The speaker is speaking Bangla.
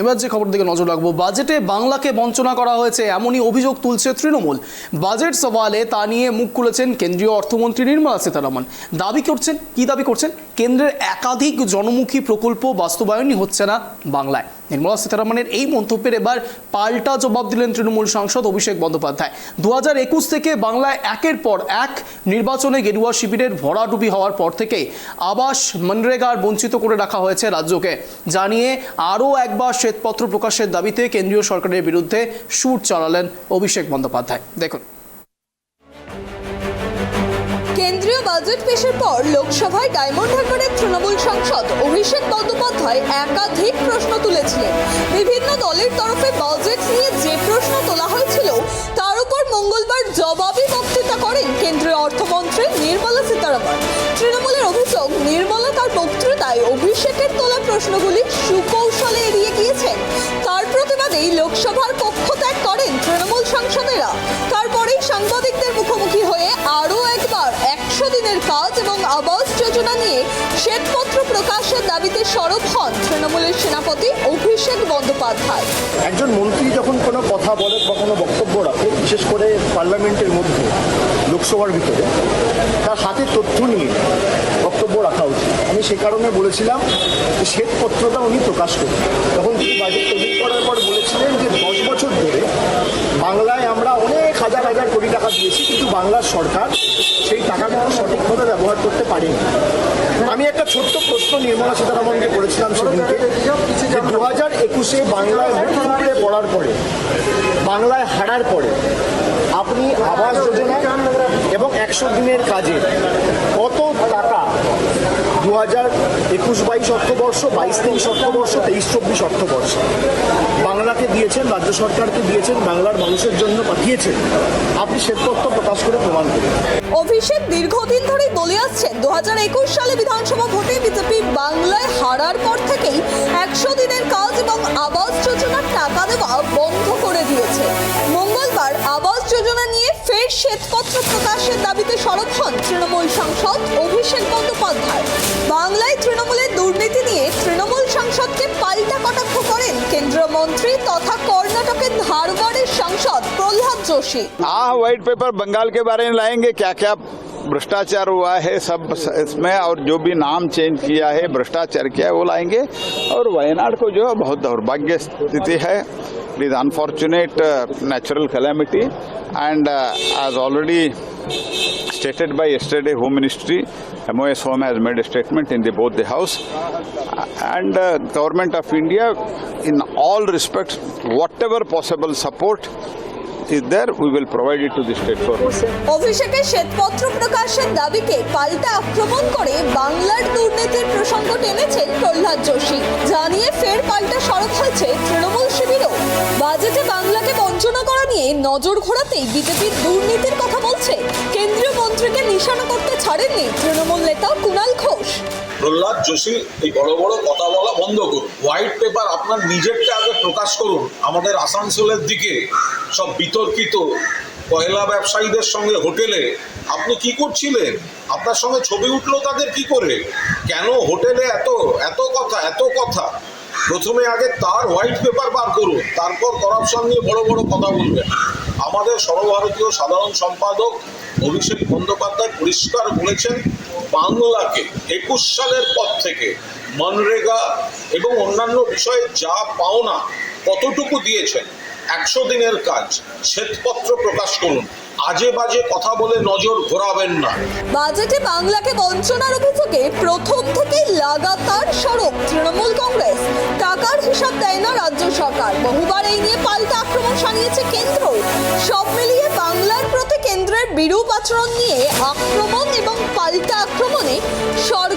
এবার যে খবর দিকে নজর রাখব, বাজেটে বাংলাকে বঞ্চনা করা হয়েছে, এমনই অভিযোগ তুলছে তৃণমূল। বাজেট সওয়ালে তা নিয়ে মুখ খুলেছেন কেন্দ্রীয় অর্থমন্ত্রী নির্মলা সীতারামন। দাবি করছেন, কি দাবি করছেন? কেন্দ্রের একাধিক জনমুখী প্রকল্প বাস্তবায়নই হচ্ছে না বাংলায়। নির্মলা সীতারামনের এই মন্তব্যের এবার পাল্টা জবাব দিলেন তৃণমূল সাংসদ অভিষেক বন্দ্যোপাধ্যায়। দু হাজার একুশ থেকে বাংলায় একের পর এক নির্বাচনে গেরুয়া শিবিরের ভরাডুবি হওয়ার পর থেকে আবাস মনরেগার বঞ্চিত করে রাখা হয়েছে রাজ্যকে। জানিয়ে আরও একবার শ্বেতপত্র প্রকাশের দাবিতে কেন্দ্রীয় সরকারের বিরুদ্ধে সুর চালালেন অভিষেক বন্দ্যোপাধ্যায়। দেখুন। কেন্দ্রীয় বাজেট পেশের পর লোকসভায় ডায়মন্ড হারবারের তৃণমূল সাংসদ অভিষেক বন্দ্যোপাধ্যায় একাধিক প্রশ্ন তুলেছিলেন। বিভিন্ন দলের তরফে বাজেট নিয়ে যে প্রশ্ন তোলা হয়েছিল, তার উপর মঙ্গলবার জবাবি বক্তৃতা করেন কেন্দ্রীয় অর্থমন্ত্রী নির্মলা সীতারামন। তৃণমূলের অভিযোগ, নির্মলা তার বক্তৃতায় অভিষেকের তোলা প্রশ্নগুলি সুকৌশলে আবাস যোজনা নিয়ে শ্বেতপত্র প্রকাশের দাবিতে সরব হন তৃণমূলের সেনাপতি অভিষেক বন্দ্যোপাধ্যায়। একজন মন্ত্রী যখন কোনো কথা বলে বা কোনো বক্তব্য রাখে, বিশেষ করে পার্লামেন্টের মধ্যে, লোকসভার ভিতরে, তার হাতে তথ্য নিয়ে বক্তব্য রাখা উচিত। আমি সে কারণে বলেছিলাম যে শ্বেতপত্রটা উনি প্রকাশ করুন তখন তিনি বাজেট তৈরি করার পর বলেছিলেন যে দশ বছর ধরে হাজার কোটি টাকা দিয়েছি, কিন্তু বাংলার সরকার সেই টাকাগুলো সঠিকভাবে ব্যবহার করতে পারেনি। আমি একটা ছোট্ট প্রশ্ন নির্মলা সীতারামনকে করেছিলাম সেদিনকে, যে দু হাজার একুশে বাংলায় মুখ্যমন্ত্রী পড়ার পরে, বাংলায় হারার পরে, আপনি আবাস যোজনা এবং একশো দিনের কাজে কত টাকা দু হাজার একুশ বাইশ অর্থবর্ষ, বাইশ তেইশ অর্থবর্ষ, তেইশ চব্বিশ অর্থবর্ষ। বাংলাকে দিয়েছেন, রাজ্য সরকারকে দিয়েছেন, বাংলার মানুষের জন্য পাঠিয়েছেন। আপনি শ্বেতপত্র প্রকাশ করে প্রমাণ করুন। অভিষেক দীর্ঘদিন ধরেই বলে আসছেন। দু হাজার একুশ সালে বিধানসভা ভোটে বিজেপি বাংলায় হারার পর থেকেই একশো দিনের কাজ এবং আবাস যোজনার টাকা দেওয়া বন্ধ করে দিয়েছে। মঙ্গলবার আবাস যোজনা নিয়ে ফের শ্বেতপত্র প্রকাশের দাবিতে সরব হন তৃণমূল সাংসদ Abhishek Bandyopadhyay. Joshi. A white paper Bengal के बारे में लाएँगे। क्या क्या भ्रष्टाचार हुआ है, सब इसमें और जो भी नाम चेंज किया है, भ्रष्टाचार किया है, वो लाएँगे। और वायनाड को जो है, बहुत दौर्भाग्य स्थिति है। Is unfortunate natural calamity and as already stated by state home ministry M O S home has made statement in the both the house and government of India in all respect whatever possible support is there, we will provide it to the state government অভিষেকের শ্বেতপত্র প্রকাশের দাবিকে পাল্টা আক্রমণ করে বাংলার দুর্নীতির প্রসঙ্গ টেনেছেন প্রহ্লাদ যোশী। জানিয়ে ফের পাল্টা সরব হয়েছে তৃণমূল শিবিরও। বাজেটে বাংলাকে বঞ্চনা করা নিয়ে নজর ঘোরাতেই বিজেপির দুর্নীতির কথা বলছে। কেন্দ্রীয় মন্ত্রীকে নিশানা করতে ছাড়েননি তৃণমূল নেতা কুণাল ঘোষ। প্রহ্লাদ যোশী, এই বড় বড় কথা বলা বন্ধ করুন। হোয়াইট পেপার আপনার নিজেরটা আগে প্রকাশ করুন। আমাদের আসানসোলের দিকে সব বিতর্কিত কয়লা ব্যবসায়ীদের সঙ্গে হোটেলে। আপনি কি করছিলেন? আপনার সঙ্গে ছবি উঠল তাদের কি করে? কেন হোটেলে এত এত কথা এত কথা? প্রথমে আগে তার হোয়াইট পেপার বার করুন, তারপর করাপশন নিয়ে বড় বড় কথা বলবেন। আমাদের সর্বভারতীয় সাধারণ সম্পাদক অভিষেক বন্দ্যোপাধ্যায় পরিষ্কার বলেছেন বাংলাকে একুশ সালের পর থেকে মনরেগা এবং অন্যান্য বিষয়ে যা পাওনা কতটুকু দিয়েছেন, একশো দিনের কাজ, শ্বেতপত্র প্রকাশ করুন। আজে বাজে কথা বলে নজর ঘোরাবেন না। বাজেটে বাংলাকে বঞ্চনার অভিযোগে প্রথম থেকেই লাগাতার সরব তৃণমূল কংগ্রেস। দেয় না রাজ্য সরকার? বহুবার এই নিয়ে পাল্টা আক্রমণ সানিয়েছে কেন্দ্র। সব মিলিয়ে বাংলার প্রতি কেন্দ্রের বিরূপ আচরণ নিয়ে আক্রমণ এবং পাল্টা আক্রমণে সব